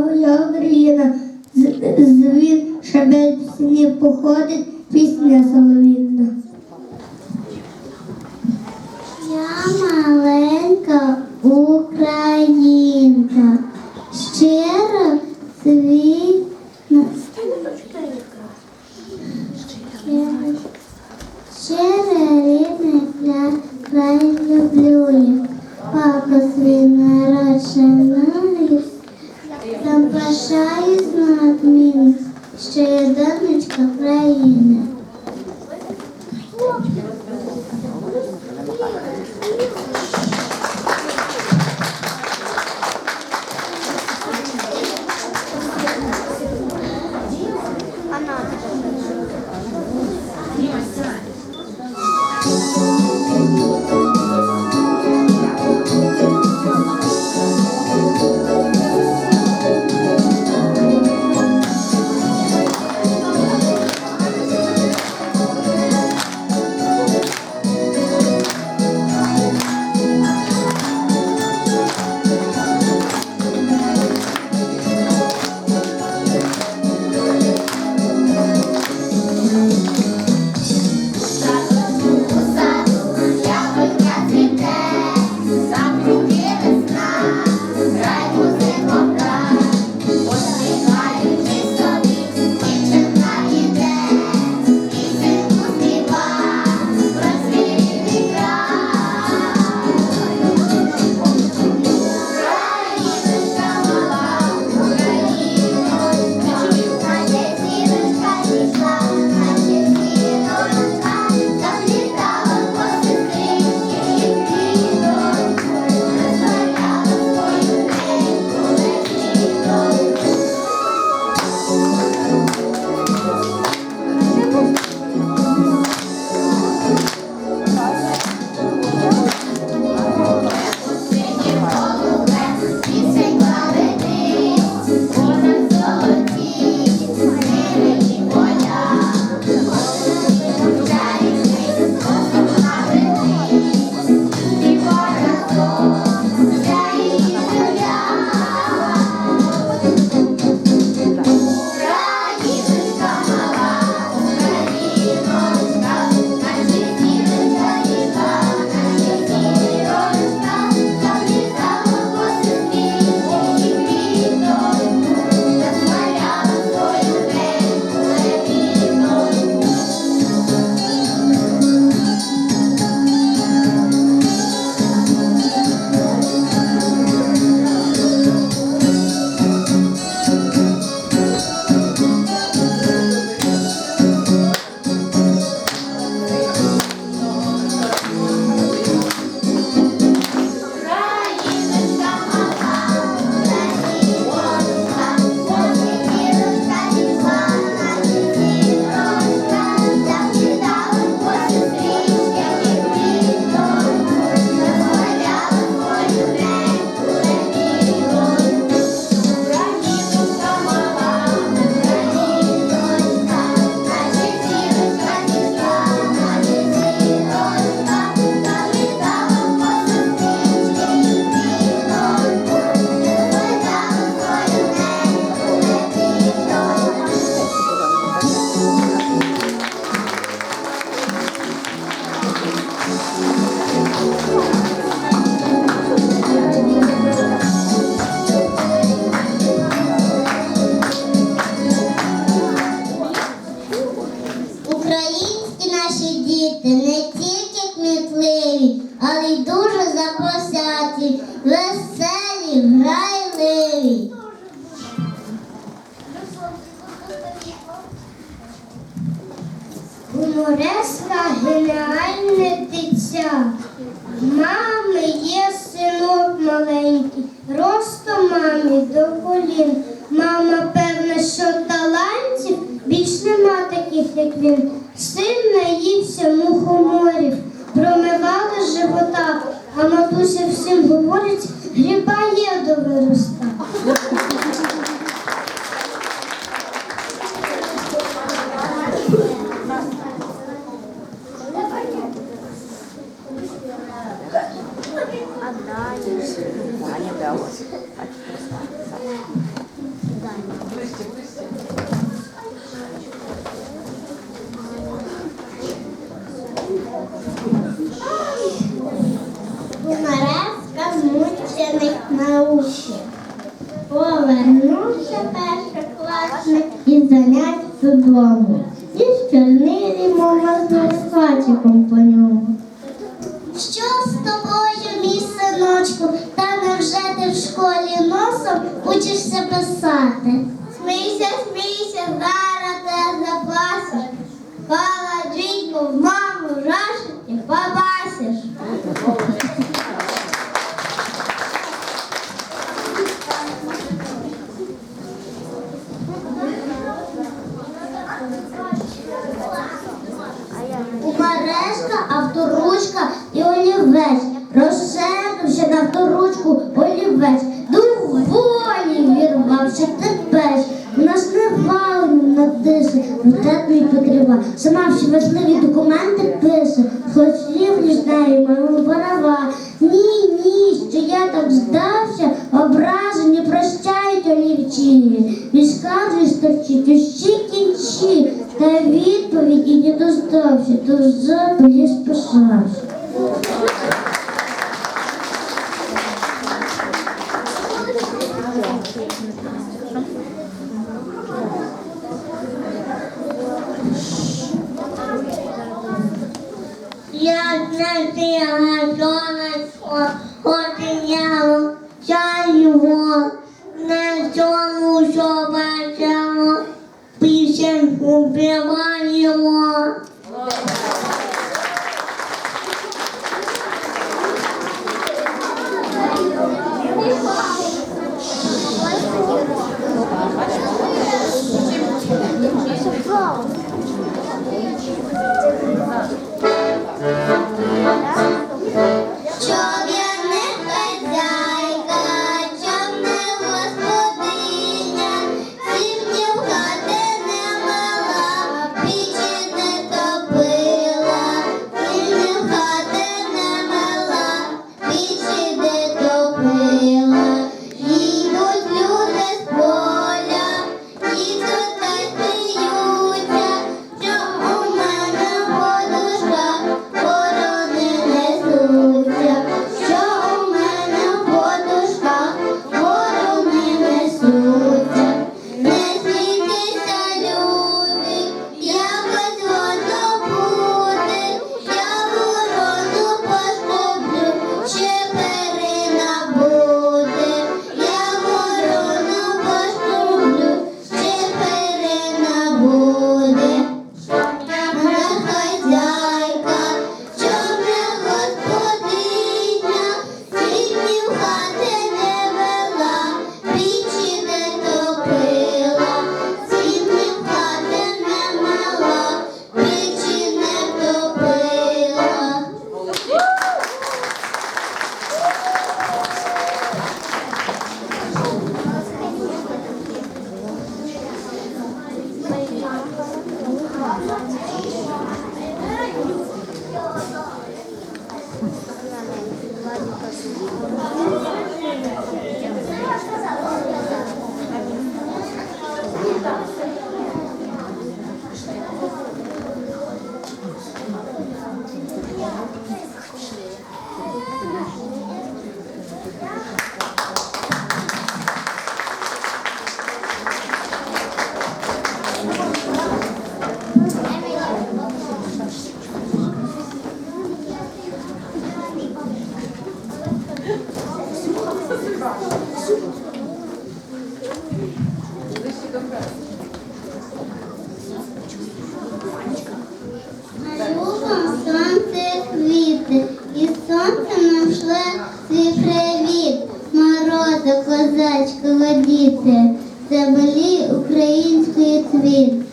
моя Україна, звір шабель сні походить, пісня соловінна. Я маленька українка, щиро свій. Ну, щиро для край люблю, папа свій народ. Бажаю знати мені, що я донечка країни. По ньому. Що з тобою, мій синочку, та невже ти в школі носом учишся писати? Смійся, смійся, зараз те запасиш. Паладжіньку в маму рашить і побасиш. Авторучка і олівець. Розсердився на авторучку олівець. Доволі вірвався терпець. У нас не валено на тиси, мій покрива. Сама всі важливі документи пише. Хотів з нею моєму права. Ні, ні, що я так здався, ображені прощають олівчині. І скаржі сторчить усі кінчі, та відповіді не достався, то запалі списався. Я не тіга сонечко, одіяло, чайво, не цьому, що бачимо, 别忘 Козачкого діти, землі української цвіт.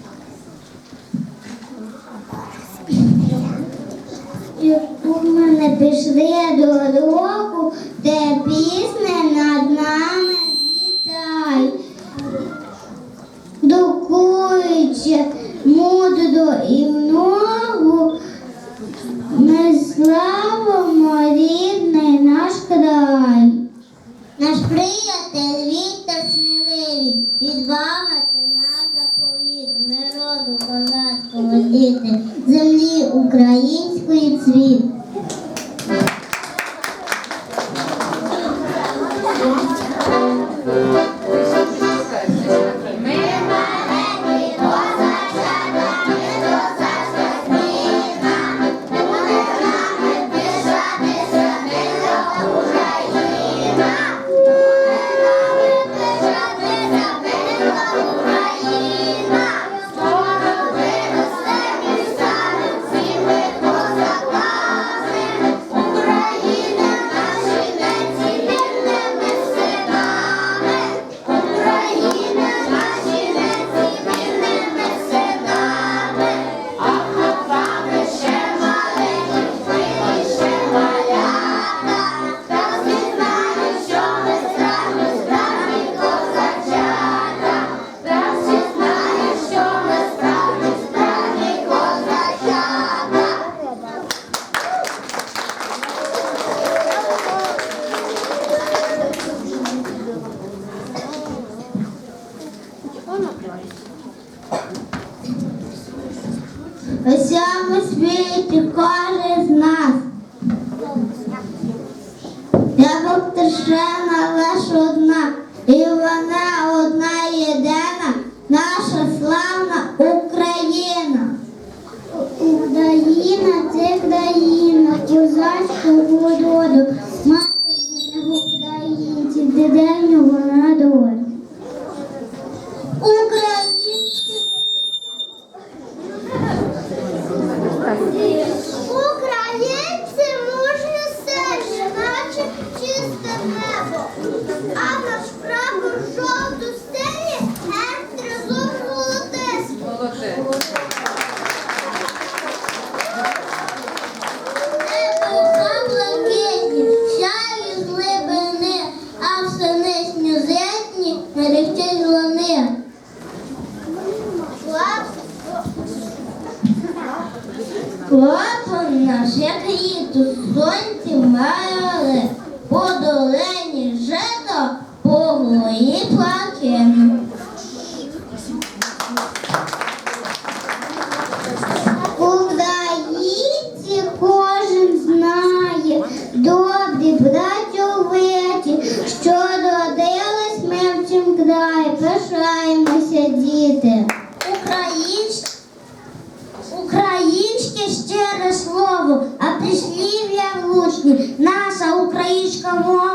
Поводити землі української цвіт. Я повторжена лиш одна, і вона одна єдина, наша славна Україна. Україна це країна козацького воду. пишаємося, діти. Українсь... Українське щире слово, а прислів'я влучні, наша українська мова.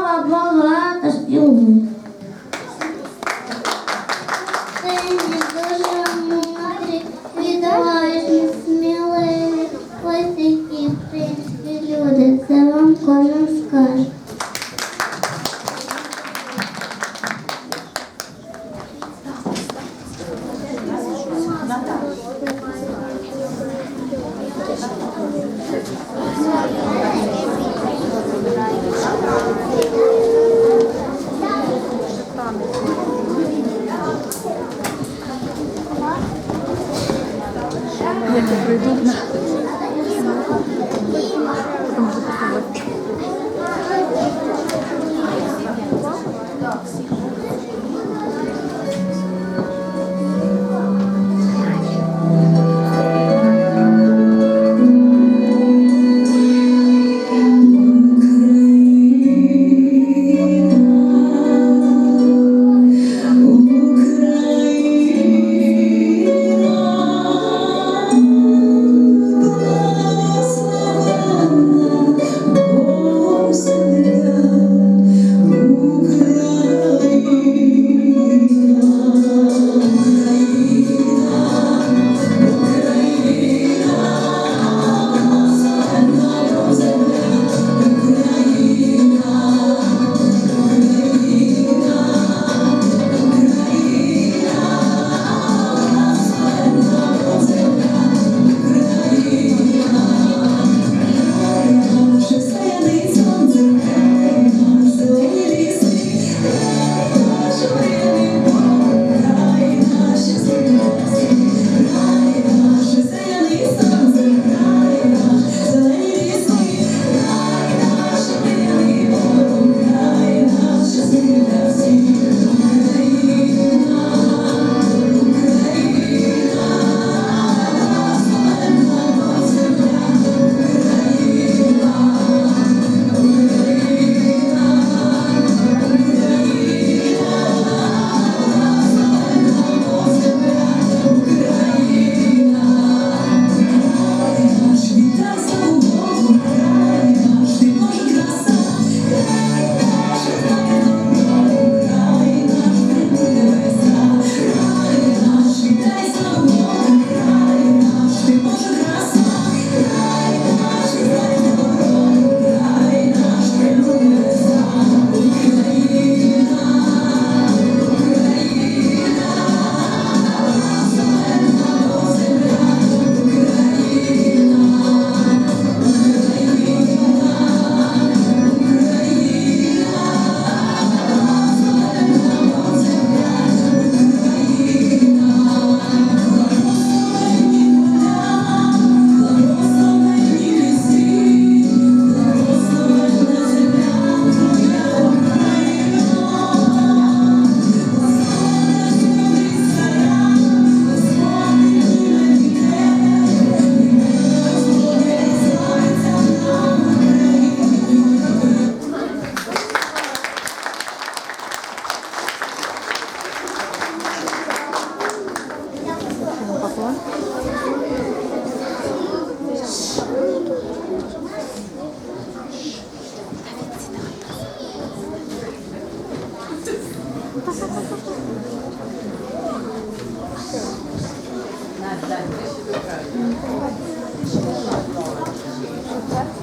Дякую.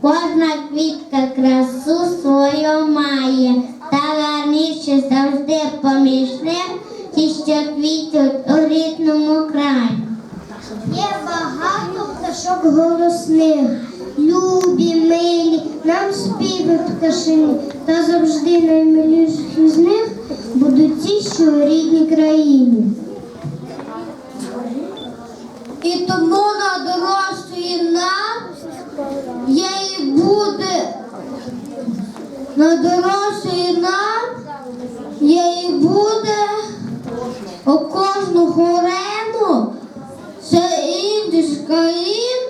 Pós na vida. хорему, це індиш каїн,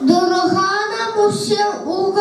дорога нам усім у